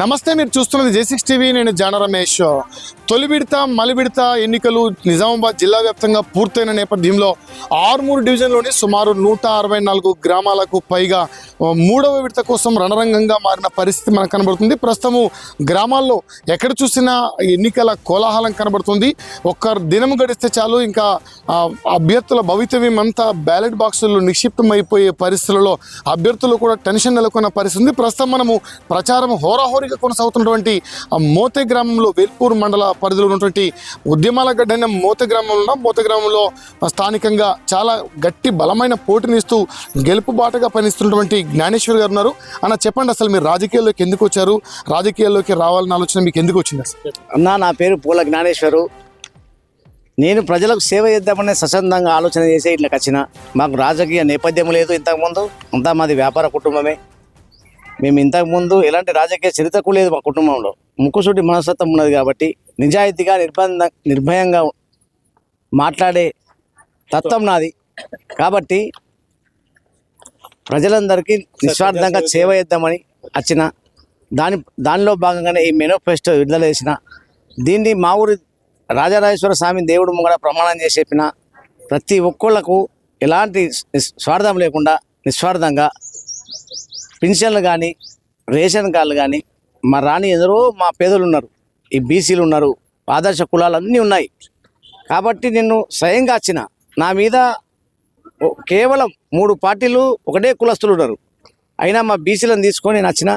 నమస్తే మీరు చూస్తున్నది జేసిక్స్ టీవీ. నేను జాన రమేష్. తొలి విడత మలి విడత ఎన్నికలు నిజామాబాద్ జిల్లా వ్యాప్తంగా పూర్తయిన నేపథ్యంలో ఆరుమూరు డివిజన్లోని సుమారు నూట అరవై నాలుగు గ్రామాలకు పైగా మూడవ విడత కోసం రణరంగంగా మారిన పరిస్థితి మనకు కనబడుతుంది. ప్రస్తుతము గ్రామాల్లో ఎక్కడ చూసినా ఎన్నికల కోలాహలం కనబడుతుంది. ఒక్క దినం గడిస్తే చాలు ఇంకా అభ్యర్థుల భవితవ్యం అంతా బ్యాలెట్ బాక్సుల్లో నిక్షిప్తమైపోయే పరిస్థితులలో అభ్యర్థులు కూడా టెన్షన్ నెలకొన్న పరిస్థితి ఉంది. ప్రస్తుతం మనము ప్రచారం హోరాహోరీగా కొనసాగుతున్నటువంటి ఆ మోతే గ్రామంలో వేల్పూర్ మండల పరిధిలో ఉన్నటువంటి ఉద్యమాల గడ్డైన మోతే గ్రామంలో ఉన్న మోతే గ్రామంలో స్థానికంగా చాలా గట్టి బలమైన పోటీనిస్తూ గెలుపు బాటగా పనిస్తున్నటువంటి జ్ఞానేశ్వర్ గారు ఉన్నారు. అన్న చెప్పండి అసలు మీరు రాజకీయాల్లోకి ఎందుకు వచ్చారు? రాజకీయాల్లోకి రావాలన్న ఆలోచన మీకు ఎందుకు వచ్చింది అసలు? అన్నా నా పేరు పూల జ్ఞానేశ్వరు. నేను ప్రజలకు సేవ చేద్దామనే ససందంగా ఆలోచన చేసే ఇట్లకి వచ్చిన మాకు రాజకీయ నేపథ్యం లేదు ఇంతకుముందు. అంతా మాది వ్యాపార కుటుంబమే. మేము ఇంతకుముందు ఎలాంటి రాజకీయ చరిత్రకు లేదు మా కుటుంబంలో. ముక్కుసూటి మనస్తత్వం ఉన్నది కాబట్టి నిజాయితీగా నిర్బంధ నిర్భయంగా మాట్లాడే తత్వం నాది. కాబట్టి ప్రజలందరికీ నిస్వార్థంగా సేవ చేద్దామని వచ్చిన దాని దానిలో భాగంగానే ఈ మేనిఫెస్టో విడుదల చేసిన దీన్ని మా ఊరి రాజరాజేశ్వర స్వామి దేవుడు ముంగడ ప్రమాణం చేసి చెప్పిన ప్రతి ఒక్కళ్ళకు ఎలాంటి స్వార్థం లేకుండా నిస్వార్థంగా పెన్షన్లు కానీ రేషన్ కార్డులు కానీ మా రాణి ఎందరో మా పేదలు ఉన్నారు. ఈ బీసీలు ఉన్నారు ఆదర్శ కులాలు అన్నీ ఉన్నాయి. కాబట్టి నేను స్వయంగా వచ్చిన నా మీద కేవలం మూడు పార్టీలు ఒకటే కులస్తులు ఉన్నారు. అయినా మా బీసీలను తీసుకొని నేను వచ్చిన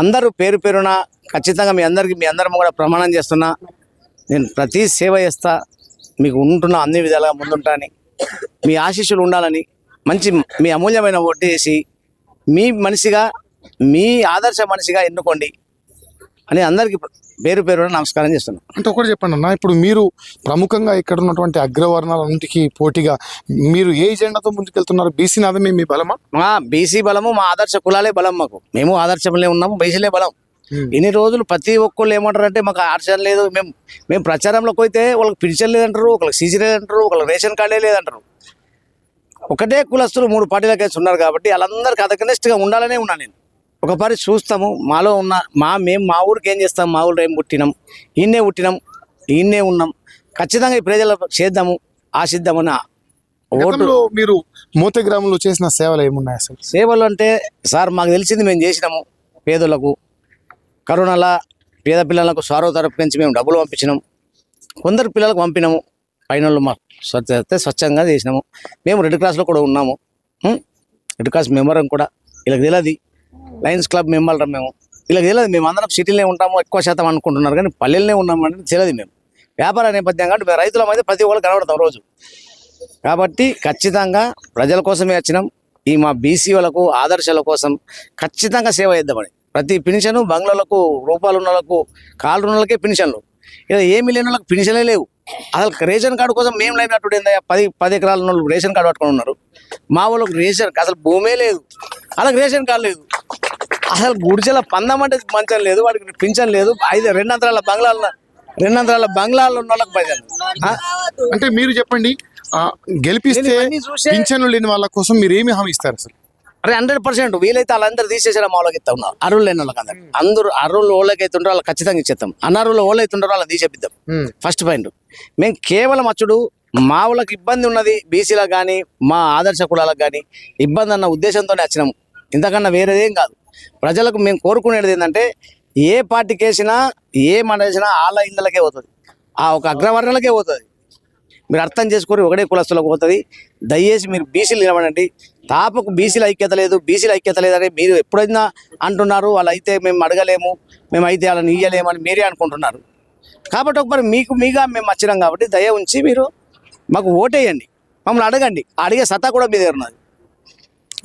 అందరూ పేరు పేరున ఖచ్చితంగా మీ అందరికీ మీ అందరం కూడా ప్రమాణం చేస్తున్నా. నేను ప్రతి సేవ చేస్తా. మీకు ఉంటున్నా అన్ని విధాలుగా ముందుంటాని మీ ఆశీస్సులు ఉండాలని మంచి మీ అమూల్యమైన ఓటు చేసి మీ మనిషిగా మీ ఆదర్శ మనిషిగా ఎన్నుకోండి అని అందరికీ పేరు పేరున నమస్కారం చేస్తున్నాను అంటే ఒకటి చెప్పండి అన్న ఇప్పుడు మీరు ప్రముఖంగా ఇక్కడ ఉన్నటువంటి అగ్రవర్ణాలన్నింటికి పోటీగా మీరు ఏ ఎజెండాతో ముందుకెళ్తున్నారు? బీసీ నాదమే మీ బలమా? మా బీసీ బలము మా ఆదర్శ కులాలే బలం మాకు. మేము ఆదర్శంలో ఉన్నాము బీసీలే బలం. ఇన్ని రోజులు ప్రతి ఒక్కళ్ళు ఏమంటారు అంటే మాకు ఆర్చన లేదు. మేము మేము ప్రచారంలోకి పోతే వాళ్ళకి పింఛన్ లేదంటారు ఒకళ్ళకి సీసీ లేదంటారు ఒకళ్ళకి రేషన్ కార్డే లేదంటారు. ఒకటే కులస్తులు మూడు పార్టీలకి ఉన్నారు కాబట్టి వాళ్ళందరికీ అదకనిష్టగా ఉండాలనే ఉన్నా నేను. ఒక పరి చూస్తాము మాలో ఉన్న మా మేము మా ఊరికి ఏం చేస్తాం మా ఊరు ఏం పుట్టినాం ఈయన్నే పుట్టినాం ఈయన్నే ఉన్నాం ఖచ్చితంగా ఈ ప్రజలకు చేద్దాము ఆశిద్దామని ఓటు. మీరు మోతే గ్రామంలో చేసిన సేవలు ఏమున్నాయి అసలు? సేవలు అంటే సార్ మాకు తెలిసింది మేము చేసినాము పేదలకు కరోనాల పేద పిల్లలకు స్వారో తరపు నుంచి మేము డబ్బులు పంపించినాం కొందరు పిల్లలకు పంపినాము పైన వాళ్ళు మా స్వచ్ఛ స్వచ్ఛంగా చేసినాము. మేము రెడ్ క్రాస్లో కూడా ఉన్నాము. రెడ్ క్రాస్ మెంబరం కూడా. వీళ్ళకి తెలియదు లయన్స్ క్లబ్ మెంబర్ మేము. వీళ్ళకి తెలియదు మేము అందరం సిటీలోనే ఉంటాము ఎక్కువ శాతం అనుకుంటున్నారు. కానీ పల్లెల్లోనే ఉన్నాము అంటే తెలియదు మేము. వ్యాపార నేపథ్యం కాబట్టి మేము రైతులం అయితే ప్రతి ఒక్కరు కనబడతాం రోజు. కాబట్టి ఖచ్చితంగా ప్రజల కోసమే వచ్చినాం. ఈ మా బీసీ వాళ్ళకు ఆదర్శాల కోసం ఖచ్చితంగా సేవ చేద్దామని. ప్రతి పెన్షన్ బంగ్లాలకు రూపాయలు ఉన్న వాళ్ళకు కాళ్ళు ఉన్న వాళ్ళకే పెన్షన్లు. ఇలా ఏమి లేని వాళ్ళకి పెన్షన్లే లేవు. అసలు రేషన్ కార్డు కోసం మేము లేనట్టు ఏందయ్యా? పది పది ఎకరాల వాళ్ళు రేషన్ కార్డు పట్టుకొని ఉన్నారు. మా వాళ్ళకి రేషన్ అసలు భూమే లేదు. వాళ్ళకి రేషన్ కార్డు లేదు. అసలు గుడిచెల పందం అంటే మంచం లేదు వాడికి పింఛన్ లేదు. ఐదు రెండు అంతరాల బంగ్లాలు రెండు అంతరాల బంగ్లాలు ఉన్న వాళ్ళకి పైసలు? అంటే మీరు చెప్పండి గెలిపిస్తే పింఛన్లు లేని వాళ్ళ కోసం మీరు ఏమి హామీ ఇస్తారు అసలు? అరే హండ్రెడ్ పర్సెంట్ వీలైతే వాళ్ళందరూ తీసేసిన మా వాళ్ళకి ఇస్తాం అరువులు లేని వాళ్ళకి అందరు. అందరూ అరువులు ఓళ్ళకైతే ఉంటారో వాళ్ళకి ఖచ్చితంగా ఇచ్చేస్తాం అనరువులు ఓళ్ళైతే ఉంటారో వాళ్ళని తీసేపిద్దాం. ఫస్ట్ పాయింట్ మేము కేవలం అచ్చుడు మా వాళ్ళకి ఇబ్బంది ఉన్నది బీసీలకు కానీ మా ఆదర్శ కులాలకు కానీ ఇబ్బంది అన్న ఉద్దేశంతోనే వచ్చినాము ఇంతకన్నా వేరేదేం కాదు. ప్రజలకు మేము కోరుకునేది ఏంటంటే ఏ పార్టీకి వేసినా ఏ మన వేసినా వాళ్ళ ఇళ్ళకే పోతుంది. ఆ ఒక అగ్రవర్ణలకే పోతుంది. మీరు అర్థం చేసుకొని ఒకటే కులస్తులకు పోతుంది. దయచేసి మీరు బీసీలు నిలబడండి. తాపకు బీసీల ఐక్యత లేదు బీసీల ఐక్యత లేదని మీరు ఎప్పుడైనా అంటున్నారు వాళ్ళు అయితే మేము అడగలేము మేము అయితే వాళ్ళని ఇయ్యలేమని మీరే అనుకుంటున్నారు. కాబట్టి ఒకసారి మీకు మీగా మేము వచ్చినాం కాబట్టి దయ ఉంచి మీరు మాకు ఓటేయండి మమ్మల్ని అడగండి అడిగే సత్తా కూడా మీ దగ్గర ఉన్నది.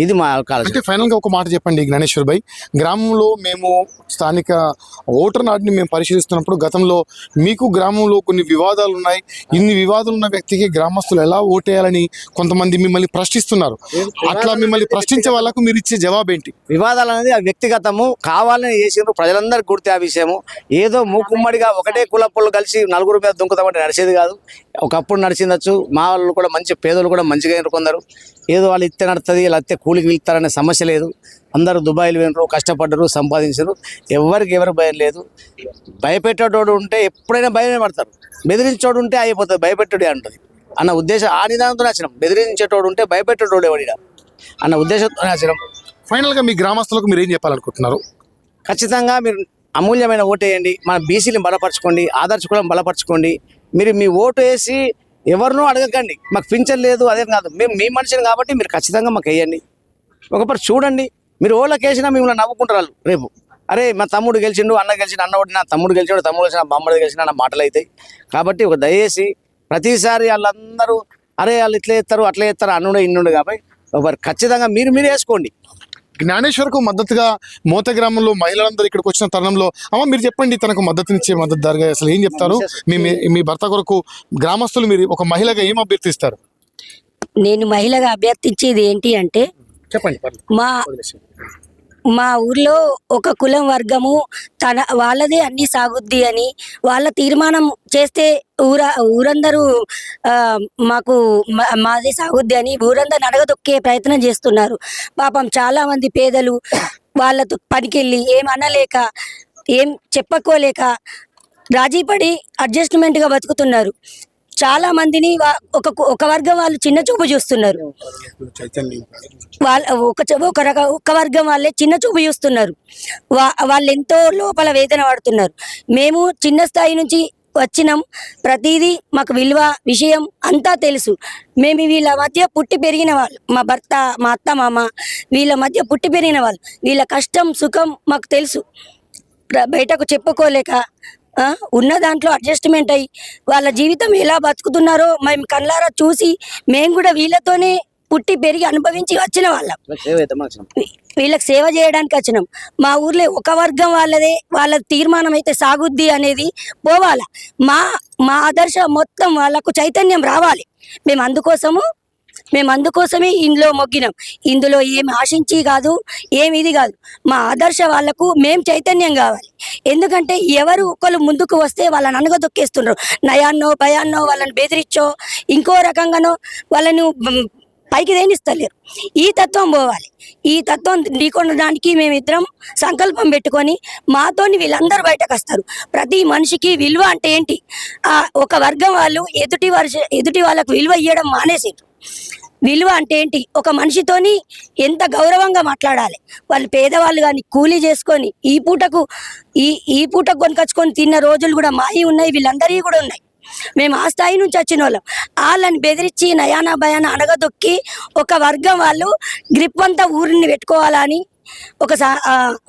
ఇది మా కాలేజ్. అంటే ఫైనల్గా ఒక మాట చెప్పండి జ్ఞానేశ్వర్ భాయ్. గ్రామంలో మేము స్థానిక ఓటర్ నాటిని మేము పరిశీలిస్తున్నప్పుడు గతంలో మీకు గ్రామంలో కొన్ని వివాదాలు ఉన్నాయి. ఇన్ని వివాదాలు ఉన్న వ్యక్తికి గ్రామస్తులు ఎలా ఓటేయాలని కొంతమంది మిమ్మల్ని ప్రశ్నిస్తున్నారు. అట్లా మిమ్మల్ని ప్రశ్నించే వాళ్ళకు మీరు ఇచ్చే జవాబు ఏంటి? వివాదాలు అనేది ఆ వ్యక్తిగతము కావాలని చేసిండ్రు ప్రజలందరికీ గుర్తే ఆ విషయము ఏదో మూకుమ్మడిగా ఒకటే కులప్పులు కలిసి నలుగురు మీద దుంకుతామంటే నడిచేది కాదు. ఒకప్పుడు నడిచిందచ్చు మా వాళ్ళు కూడా మంచి పేదలు కూడా మంచిగా ఎన్నుకున్నారు. ఏదో వాళ్ళు ఇస్తే నడుతుంది ఇలా కూలికి వెళ్తారనే సమస్య లేదు. అందరూ దుబాయ్లు వినరు కష్టపడ్డరు సంపాదించరు. ఎవరికి ఎవరు భయం లేదు. భయపెట్టేటోడు ఉంటే ఎప్పుడైనా భయమే పడతారు. బెదిరించోడు ఉంటే అయిపోతుంది భయపెట్టడే అంటది. అన్న ఉద్దేశం ఆ నిదానంతో నచ్చినాం బెదిరించేటోడు ఉంటే భయపెట్టేటోడు ఎవడిడా అన్న ఉద్దేశంతో నచ్చినాం ఫైనల్గా మీ గ్రామస్తులకు మీరు ఏం చెప్పాలనుకుంటున్నారు? ఖచ్చితంగా మీరు అమూల్యమైన ఓటు వేయండి. మన బీసీని బలపరచుకోండి ఆదర్శ కులం బలపరచుకోండి. మీరు మీ ఓటు వేసి ఎవరినో అడగకండి. మాకు పింఛన్ లేదు అదేం కాదు. మేము మీ మనిషిని కాబట్టి మీరు ఖచ్చితంగా మాకు వేయండి. ఒకసారి చూడండి మీరు ఓళ్ళకి వేసినా మిమ్మల్ని నవ్వుకుంటారు వాళ్ళు రేపు. అరే మా తమ్ముడు గెలిచిండు అన్న గెలిచిండు అన్న ఒకటి నా తమ్ముడు గెలిచాడు తమ్ముడు గెలిచిన బామ్మడి గెలిచిన నా మాటలు అవుతాయి. కాబట్టి ఒక దయచేసి ప్రతిసారి వాళ్ళందరూ అరే వాళ్ళు ఇట్లా చేస్తారు అట్లా చేస్తారు అన్నుడు ఇన్నుడు కాబట్టి ఒకరు ఖచ్చితంగా మీరు మీరు వేసుకోండి. జ్ఞానేశ్వర్కు మద్దతుగా మోత గ్రామంలో మహిళలందరూ ఇక్కడికి వచ్చిన తరుణంలో అమ్మ మీరు చెప్పండి తనకు మద్దతునిచ్చే మద్దతుదారుగా అసలు ఏం చెప్తారు? మీ మీ- మీ భర్త కొరకు గ్రామస్తులు మీరు ఒక మహిళగా ఏం అభ్యర్థిస్తారు? నేను మహిళగా అభ్యర్థించేది ఏంటి అంటే చెప్పండి మా మా ఊర్లో ఒక కులం వర్గము తన వాళ్ళదే అన్ని సాగుద్ది అని వాళ్ళ తీర్మానం చేస్తే ఊర ఊరందరూ మాకు మాది సాగుద్ది అని ఊరందరిని అడగదొక్కే ప్రయత్నం చేస్తున్నారు. పాపం చాలా మంది పేదలు వాళ్ళతో పనికెళ్ళి ఏం అనలేక ఏం చెప్పుకోలేక రాజీపడి అడ్జస్ట్మెంట్గా బతుకుతున్నారు. చాలా మందిని ఒక ఒక వర్గం వాళ్ళు చిన్న చూపు చూస్తున్నారు. వాళ్ళ ఒక ఒక రక ఒక వర్గం వాళ్ళే చిన్న చూపు చూస్తున్నారు. వా వాళ్ళు ఎంతో లోపల వేదన పడుతున్నారు. మేము చిన్న స్థాయి నుంచి వచ్చినాం. ప్రతిదీ మాకు విలువ విషయం అంతా తెలుసు. మేము వీళ్ళ మధ్య పుట్టి పెరిగిన వాళ్ళు మా భర్త మా అత్త మామ వీళ్ళ మధ్య పుట్టి పెరిగిన వాళ్ళు. వీళ్ళ కష్టం సుఖం మాకు తెలుసు. బయటకు చెప్పుకోలేక ఉన్న దాంట్లో అడ్జస్ట్మెంట్ అయ్యి వాళ్ళ జీవితం ఎలా బతుకుతున్నారో మేము కళ్ళారా చూసి మేము కూడా వీళ్ళతోనే పుట్టి పెరిగి అనుభవించి వచ్చిన వాళ్ళం. వీళ్ళకి సేవ చేయడానికి వచ్చినాం. మా ఊర్లో ఒక వర్గం వాళ్ళదే వాళ్ళ తీర్మానం అయితే సాగుద్ది అనేది పోవాల. మా మా ఆదర్శ మొత్తం వాళ్ళకు చైతన్యం రావాలి. మేము అందుకోసము మేము అందుకోసమే ఇందులో మొగ్గినాం. ఇందులో ఏం ఆశించి కాదు ఏమి ఇది కాదు. మా ఆదర్శ వాళ్ళకు మేం చైతన్యం కావాలి. ఎందుకంటే ఎవరు ఒకరు ముందుకు వస్తే వాళ్ళని అనగదొక్కేస్తున్నారు నయాన్నో భయాన్నో వాళ్ళని బెదిరించో ఇంకో రకంగానో వాళ్ళను పైకి దేనిస్తలేరు ఈ తత్వం పోవాలి. ఈ తత్వం ఢీకొనడానికి మేమిద్దరం సంకల్పం పెట్టుకొని మాతోని వీళ్ళందరూ బయటకు వస్తారు ప్రతి మనిషికి విలువ అంటే ఏంటి? ఒక వర్గం వాళ్ళు ఎదుటి వర్ష ఎదుటి వాళ్ళకు విలువ ఇవ్వడం మానేసారు విలువ అంటే ఏంటి? ఒక మనిషితోని ఎంత గౌరవంగా మాట్లాడాలి? వాళ్ళు పేదవాళ్ళు కానీ కూలీ చేసుకొని ఈ పూటకు ఈ ఈ పూటకు కొనుకొచ్చుకొని తిన్న రోజులు కూడా మాయి ఉన్నాయి వీళ్ళందరివి కూడా ఉన్నాయి. మేము ఆ స్థాయి నుంచి వచ్చిన వాళ్ళం వాళ్ళని బెదిరించి నయానా భయాన అనగదొక్కి ఒక వర్గం వాళ్ళు గ్రిప్ అంతా ఊరిని పెట్టుకోవాలని ఒక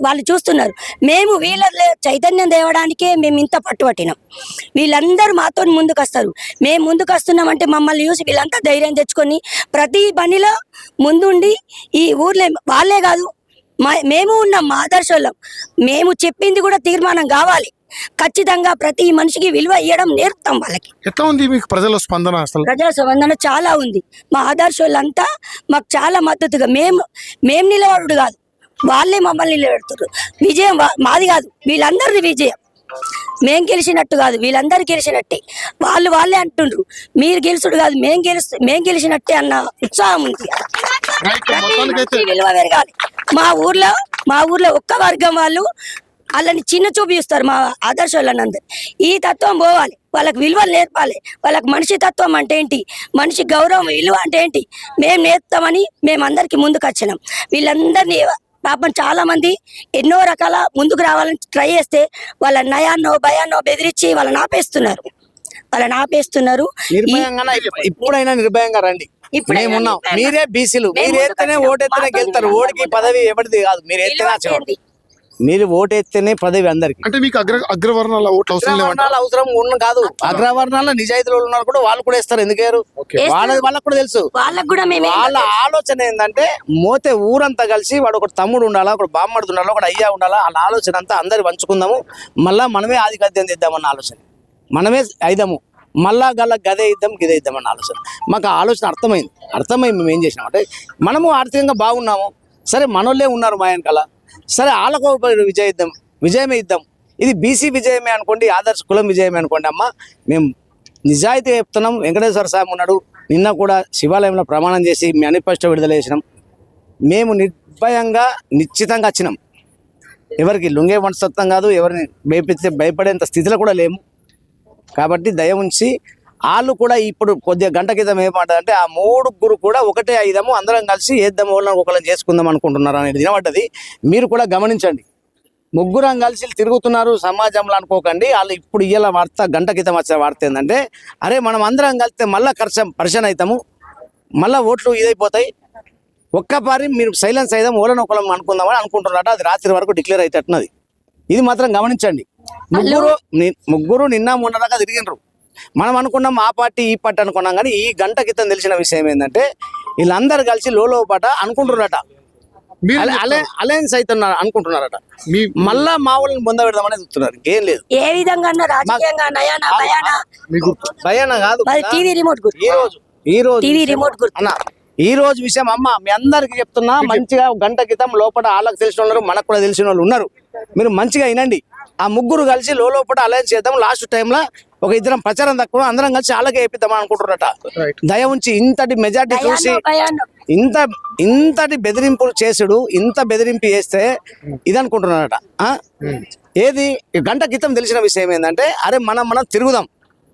వాళ్ళు చూస్తున్నారు. మేము వీళ్ళ చైతన్యం తేవడానికే మేము ఇంత పట్టుబట్టినాం. వీళ్ళందరూ మాతో ముందుకు వస్తారు మేము ముందుకు వస్తున్నామంటే మమ్మల్ని చూసి వీళ్ళంతా ధైర్యం తెచ్చుకొని ప్రతి పనిలో ముందుండి ఈ ఊర్లో వాళ్ళే కాదు మా మేము ఉన్నాం మా మేము చెప్పింది కూడా తీర్మానం కావాలి. ఖచ్చితంగా ప్రతి మనిషికి విలువ ఇవ్వడం నేర్పుతాం వాళ్ళకి. ఎట్లా ఉంది మీకు ప్రజల స్పందన అసలు? ప్రజా స్పందన చాలా ఉంది. మా ఆదర్శోళ్ళంతా మాకు చాలా మద్దతుగా మేము మేము నిలబడు కాదు. వాళ్ళే మమ్మల్ని నిలబెడుతున్నారు విజయం మాది కాదు వీళ్ళందరిది విజయం. మేం గెలిచినట్టు కాదు వీళ్ళందరూ గెలిచినట్టే. వాళ్ళు వాళ్ళే అంటుండ్రు మీరు గెలుచుడు కాదు మేం గెలుస్తు మేం గెలిచినట్టే అన్న ఉత్సాహం ఉంది. విలువ పెరగాలి. మా ఊర్లో మా ఊర్లో ఒక్క వర్గం వాళ్ళు వాళ్ళని చిన్న చూపు చూస్తారు మా ఆదర్శ ఈ తత్వం పోవాలి వాళ్ళకి విలువలు నేర్పాలి. వాళ్ళకి మనిషి తత్వం అంటే ఏంటి? మనిషి గౌరవం విలువ అంటే ఏంటి? మేము నేర్పుతామని మేము అందరికి ముందుకు వచ్చినాం వీళ్ళందరినీ పాపం చాలా మంది ఎన్నో రకాల ముందుకు రావాలని ట్రై చేస్తే వాళ్ళ నయాన్నో భయాన్నో బెదిరించి వాళ్ళని ఆపేస్తున్నారు. వాళ్ళని ఆపేస్తున్నారు. నిర్భయంగా ఇప్పుడైనా నిర్భయంగా రండి. మేమున్నాం. మీరే బీసీలు. ఎత్తేనే ముందుకు ఓటు ఎత్తేనే మాతో గెలుతారు. ఓడికి పదవి ఎవరిది కాదు. మీరు ఎత్తేనే చేయండి. మీరు ఓటు ఎత్తేనే పదవి అందరికి. అంటే మీకు అగ్ర అగ్రవర్ణాల ఓట్లు అవసరం అగ్రవర్ణాలు అవసరం ఉన్న కాదు. అగ్రవర్ణాల నిజాయితీలో ఉన్నారు కూడా వాళ్ళు కూడా ఇస్తారు ఎందుకేరు వాళ్ళ వాళ్ళకి కూడా తెలుసు. వాళ్ళకు కూడా మేము వాళ్ళ ఆలోచన ఏంటంటే మోతే ఊరంతా కలిసి వాడు ఒక తమ్ముడు ఉండాలా ఒక బామ్మడుడు ఉండాలా ఒక అయ్యా ఉండాలా వాళ్ళ ఆలోచన అంతా అందరు పంచుకుందాము. మళ్ళా మనమే ఆధిపత్యం చేద్దామన్న ఆలోచన. మనమే అయిదాము మళ్ళా గల గదే ఇద్దాం గిదే ఇద్దామన్న ఆలోచన. మాకు ఆ ఆలోచన అర్థమైంది. అర్థమై మేము ఏం చేసినాం అంటే మనము ఆర్థికంగా బాగున్నాము. సరే మనోళ్ళే ఉన్నారు మా వెనకాల. సరే వాళ్ళకు ఒక విజయం విజయమే ఇద్దాం. ఇది బీసీ విజయమే అనుకోండి ఆదర్శ కులం విజయమే అనుకోండి. అమ్మ మేము నిజాయితీ చెప్తున్నాం. వెంకటేశ్వర స్వామి ఉన్నాడు. నిన్న కూడా శివాలయంలో ప్రమాణం చేసి మేనిఫెస్టో విడుదల చేసినాం. మేము నిర్భయంగా నిశ్చితంగా వచ్చినాం. ఎవరికి లుంగే మనస్తత్వం కాదు ఎవరిని భయపెత్తే భయపడేంత స్థితిలో కూడా లేము. కాబట్టి దయ ఉంచి వాళ్ళు కూడా ఇప్పుడు కొద్దిగా గంట క్రితం ఏమంటారంటే ఆ మూడుగురు కూడా ఒకటే ఐదము అందరం కలిసి ఏద్దాము వాళ్ళని ఒకళ్ళని చేసుకుందాం అనుకుంటున్నారు అనేది వినబడ్డది. మీరు కూడా గమనించండి. ముగ్గురం కలిసి తిరుగుతున్నారు సమాజంలో అనుకోకండి. వాళ్ళు ఇప్పుడు ఇయ్యాల వార్త గంట క్రితం వచ్చిన వార్త ఏంటంటే అరే మనం అందరం కలిస్తే మళ్ళీ ఖర్చు పరిచయం అవుతాము. మళ్ళీ ఓట్లు ఇదైపోతాయి. ఒక్కపారి మీరు సైలెన్స్ అయిదాం ఓలను ఒకళ్ళం అనుకుందామని అనుకుంటున్నారట. అది రాత్రి వరకు డిక్లేర్ అవుతున్నది ఇది మాత్రం గమనించండి. ముగ్గురు ముగ్గురు నిన్న మొన్న దాకా తిరిగినరు మనం అనుకున్నాం ఆ పార్టీ ఈ పార్టీ అనుకున్నాం కానీ ఈ గంట క్రితం తెలిసిన విషయం ఏంటంటే వీళ్ళందరూ కలిసి లోపట అనుకుంటున్నారట. అలయన్స్ అవుతున్నారు అనుకుంటున్నారట. మీ మళ్ళా మా వాళ్ళని బొంద పెడదామని చూస్తున్నారు ఏం లేదు. ఏ విధంగా అన్నా రాజకీయంగా నయానా భయానా? మీకు భయాన కాదు టీవీ రిమోట్ గుర్తు. ఈ రోజు ఈ రోజు టీవీ రిమోట్ గుర్తు. అన్న ఈ రోజు విషయం అమ్మ మీ అందరికి చెప్తున్నా మంచిగా గంట క్రితం లోపల వాళ్ళకి తెలిసిన వాళ్ళు మనకు కూడా తెలిసిన వాళ్ళు ఉన్నారు. మీరు మంచిగా వినండి. ఆ ముగ్గురు కలిసి లోపల అలయన్స్ చేద్దాం లాస్ట్ టైంలో ఒక ఇద్దరం ప్రచారం తక్కువ అందరం కలిసి వాళ్ళకే వేపిద్దాం అనుకుంటున్నట. దయ ఉంచి ఇంతటి మెజార్టీ చూసి ఇంత ఇంతటి బెదిరింపులు చేసుడు ఇంత బెదిరింపు చేస్తే ఇది అనుకుంటున్నారట ఆ? ఏది? గంట క్రితం తెలిసిన విషయం ఏంటంటే అరే మనం మనం తిరుగుదాం.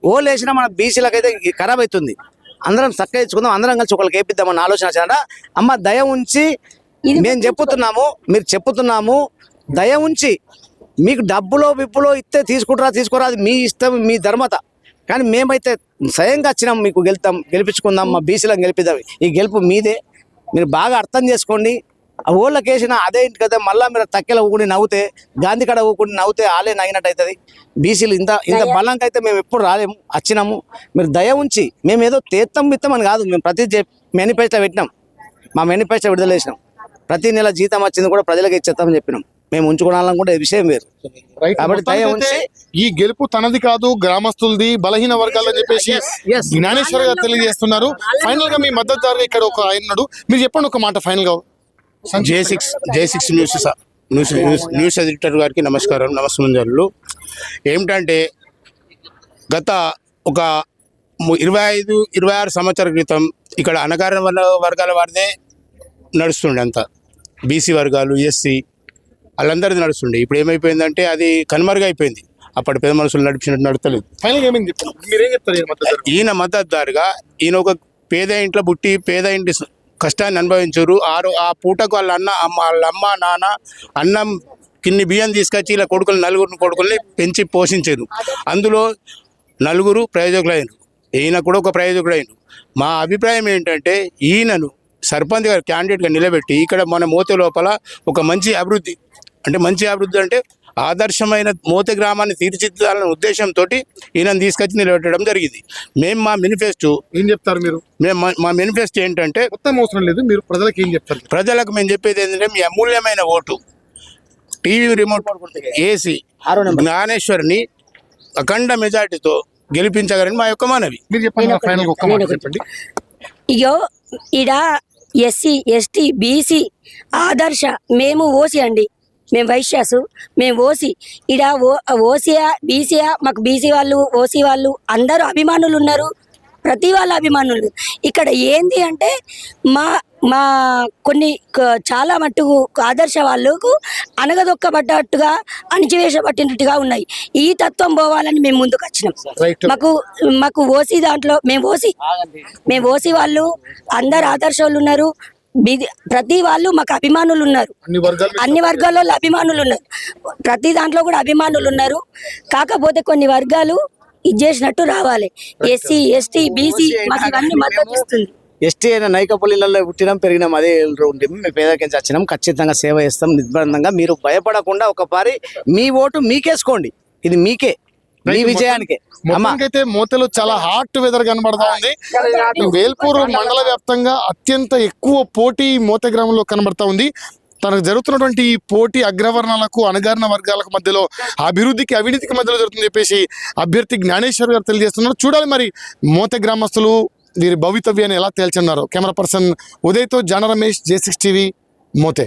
ఓ లేచిన మన బీసీలకైతే ఇది ఖరాబ్ అవుతుంది అందరం చక్క ఇచ్చుకుందాం అందరం కలిసి ఒకరికి వేపిద్దామని ఆలోచన వచ్చినట అమ్మ దయ ఉంచి మేము చెప్పుతున్నాము మీరు చెప్పుతున్నాము. దయ ఉంచి మీకు డబ్బులో బిబ్బులో ఇస్తే తీసుకుంటారా తీసుకోరా అది మీ ఇష్టం మీ ధర్మత. కానీ మేమైతే స్వయంగా వచ్చినాం మీకు గెలుతాం గెలిపించుకుందాం మా బీసీలను గెలిపిద్దాం. ఈ గెలుపు మీదే. మీరు బాగా అర్థం చేసుకోండి. ఆ ఊళ్ళకి వేసిన అదే ఇంటి కదా మళ్ళీ మీరు తక్కెల ఊకుని నవ్వుతే గాంధీ కడ ఊకుని నవ్వుతే ఆలే నగినట్టు అవుతుంది. బీసీలు ఇంత ఇంత బలంగా అయితే మేము ఎప్పుడు రాలేము వచ్చినాము. మీరు దయ ఉంచి మేము ఏదో తేత్తం బిత్తం అని కాదు మేము ప్రతి మేనిఫెస్టో పెట్టినాం. మా మేనిఫెస్టో విడుదల చేసినాం. ప్రతి నెల జీతం వచ్చింది కూడా ప్రజలకు ఇచ్చేస్తామని చెప్పినాం. మేము ఉంచుకోవాలని కూడా విషయం వేరు. రైట్ కాబట్టి దయ ఈ గెలుపు తనది కాదు గ్రామస్తులది బలహీన వర్గాలు అని చెప్పేసి. జ్ఞానేశ్వర్ గారు తెలియజేస్తున్నారు. ఫైనల్గా మీ మద్దతుదారుగా ఇక్కడ ఒక ఆయన మీరు చెప్పండి ఒక మాట ఫైనల్గా. J six J six news స- న్యూస్ న్యూస్ న్యూస్ ఎడిటర్ గారికి నమస్కారం నమస్కారాలు ఏమిటంటే గత ఒక ఇరవై ఐదు ఇరవై ఆరు సంవత్సరాల క్రితం ఇక్కడ అనగారిన వర్గ- వర్గాల వారిదే నడుస్తుండే అంతా బీసీ వర్గాలు ఎస్సీ వాళ్ళందరిది నడుస్తుండే. ఇప్పుడు ఏమైపోయిందంటే అది కనుమరుగైపోయింది అప్పటి పెద్ద మనుషులు నడిపినట్టు నడతలేదు ఈయన మద్దతుదారు ఈయన మద్దతుదారుగా ఈయన ఒక పేద ఇంట్లో పుట్టి పేద ఇంటి కష్టాన్ని అనుభవించారు. ఆరు ఆ పూటకు వాళ్ళ అన్న అమ్మ వాళ్ళ అమ్మ నాన్న అన్నం కిన్ని బియ్యం తీసుకొచ్చి ఇలా కొడుకులు నలుగురు కొడుకుల్ని పెంచి పోషించారు. అందులో నలుగురు ప్రయోజకులైన ఈయన కూడా ఒక ప్రయోజకుడైన మా అభిప్రాయం ఏంటంటే ఈయనను సర్పంచ్ గారు క్యాండిడేట్గా నిలబెట్టి ఇక్కడ మన మోతే లోపల ఒక మంచి అభివృద్ధి అంటే మంచి అభివృద్ధి అంటే ఆదర్శమైన మోతే గ్రామాన్ని తీర్చిదిద్దాలనే ఉద్దేశంతో ఈయనను తీసుకొచ్చి నిలబెట్టడం జరిగింది. మేము మా మేనిఫెస్టో ఏం చెప్తారు మీరు? మేము మా- మా మేనిఫెస్టో ఏంటంటే మొత్తం అవసరం లేదు మీరు ప్రజలకు ఏం చెప్తారు? ప్రజలకు మేము చెప్పేది ఏంటంటే మీ అమూల్యమైన ఓటు. టీవీ రిమోట్ ఏసీ జ్ఞానేశ్వరిని అఖండ మెజార్టీతో గెలిపించగలని మా యొక్క మనవి. మీరు చెప్పండి ఫైనల్ ఒక్క మాట చెప్పండి. ఇగో ఇడ ఎస్సీ ఎస్టీ బీసీ ఆదర్శ మేము ఓసి అండి. మేము వైశ్యాసు మేము ఓసి ఇడ ఓ ఓసియా బీసీయా మాకు బీసీ వాళ్ళు ఓసీ వాళ్ళు అందరూ అభిమానులు ఉన్నారు. ప్రతి వాళ్ళ అభిమానులు. ఇక్కడ ఏంది అంటే మా మా కొన్ని చాలా మట్టుకు ఆదర్శ వాళ్ళకు అనగదొక్కబడ్డట్టుగా అణిచివేసబట్టినట్టుగా ఉన్నాయి. ఈ తత్వం పోవాలని మేము ముందుకు వచ్చినాం. మాకు మాకు ఓసీ దాంట్లో మేము ఓసీ మేము ఓసీ వాళ్ళు అందరు ఆదర్శ వాళ్ళు ఉన్నారు. ప్రతి వాళ్ళు మాకు అభిమానులు ఉన్నారు అన్ని వర్గాలు అన్ని వర్గాల్లో అభిమానులు ఉన్నారు ప్రతి దాంట్లో కూడా అభిమానులు ఉన్నారు కాకపోతే కొన్ని వర్గాలు ఇది చేసినట్టు రావాలి. ఎస్సీ ఎస్టీ బీసీ మాకు ఇవన్నీ మద్దతు ఇస్తుంది. ఎస్టీ అయిన నైకపల్లిలలో పుట్టినాం పెరిగినాం అదే ఉండి మేము పేదకించి వచ్చినాం ఖచ్చితంగా సేవ చేస్తాం నిర్బంధంగా మీరు భయపడకుండా ఒక పారి మీ ఓటు మీకేసుకోండి. ఇది మీకే. మీ విజయానికే. మొత్తానికైతే మోతలో చాలా హాట్ వెదర్ కనబడతా ఉంది. వేల్పూర్ మండల వ్యాప్తంగా అత్యంత ఎక్కువ పోటీ మోత గ్రామంలో కనబడతా ఉంది. తనకు జరుగుతున్నటువంటి ఈ పోటీ అగ్రవర్ణాలకు అణగారిన వర్గాలకు మధ్యలో అభివృద్ధికి అవినీతికి మధ్యలో జరుగుతుంది చెప్పేసి అభ్యర్థి జ్ఞానేశ్వర్ గారు తెలియజేస్తున్నారు. చూడాలి మరి మోత గ్రామస్తులు వీరి భవితవ్యాన్ని ఎలా తేల్చున్నారు కెమెరా పర్సన్ ఉదయ్తో జన Ramesh J six TV Mothe.